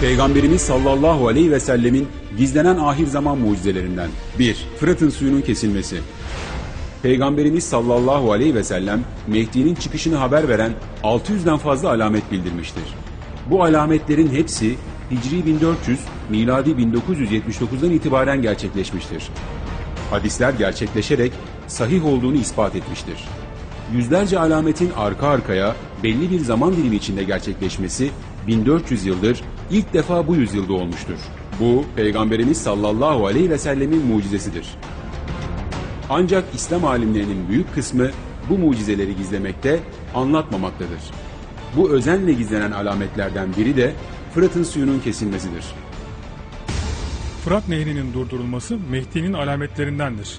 Peygamberimiz sallallahu aleyhi ve sellemin gizlenen ahir zaman mucizelerinden. 1. Fırat'ın suyunun kesilmesi. Peygamberimiz sallallahu aleyhi ve sellem Mehdi'nin çıkışını haber veren 600'den fazla alamet bildirmiştir. Bu alametlerin hepsi Hicri 1400, miladi 1979'dan itibaren gerçekleşmiştir. Hadisler gerçekleşerek sahih olduğunu ispat etmiştir. Yüzlerce alametin arka arkaya belli bir zaman dilimi içinde gerçekleşmesi 1400 yıldır ilk defa bu yüzyılda olmuştur. Bu Peygamberimiz sallallahu aleyhi ve sellemin mucizesidir. Ancak İslam alimlerinin büyük kısmı bu mucizeleri gizlemekte, anlatmamaktadır. Bu özenle gizlenen alametlerden biri de Fırat'ın suyunun kesilmesidir. Fırat Nehri'nin durdurulması Mehdi'nin alametlerindendir.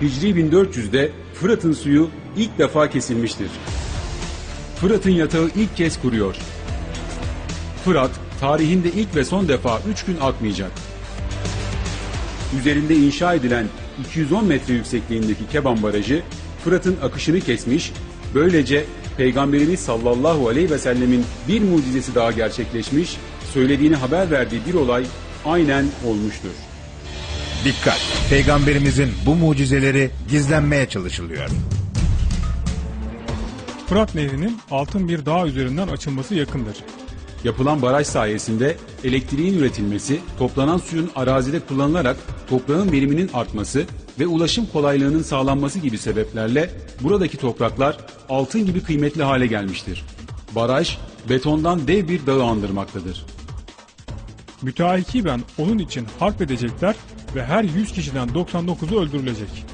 Hicri 1400'de Fırat'ın suyu ilk defa kesilmiştir. Fırat'ın yatağı ilk kez kuruyor. Fırat, tarihinde ilk ve son defa 3 gün akmayacak. Üzerinde inşa edilen 210 metre yüksekliğindeki Keban Barajı, Fırat'ın akışını kesmiş, böylece Peygamberimiz sallallahu aleyhi ve sellemin bir mucizesi daha gerçekleşmiş, söylediğini haber verdiği bir olay aynen olmuştur. Dikkat! Peygamberimizin bu mucizeleri gizlenmeye çalışılıyor. Fırat Nehri'nin altın bir dağ üzerinden açılması yakındır. Yapılan baraj sayesinde elektriğin üretilmesi, toplanan suyun arazide kullanılarak toprağın veriminin artması ve ulaşım kolaylığının sağlanması gibi sebeplerle buradaki topraklar altın gibi kıymetli hale gelmiştir. Baraj betondan dev bir dağı andırmaktadır. Müteakiben onun için harp edecekler ve her 100 kişiden 99'u öldürülecek.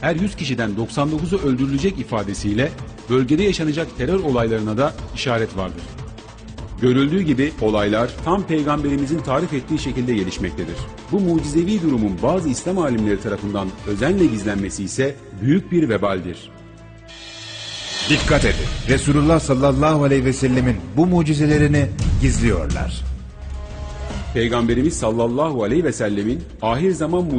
Her 100 kişiden 99'u öldürülecek ifadesiyle bölgede yaşanacak terör olaylarına da işaret vardır. Görüldüğü gibi olaylar tam peygamberimizin tarif ettiği şekilde gelişmektedir. Bu mucizevi durumun bazı İslam alimleri tarafından özenle gizlenmesi ise büyük bir vebaldir. Dikkat edin! Resulullah sallallahu aleyhi ve sellemin bu mucizelerini gizliyorlar. Peygamberimiz sallallahu aleyhi ve sellemin ahir zaman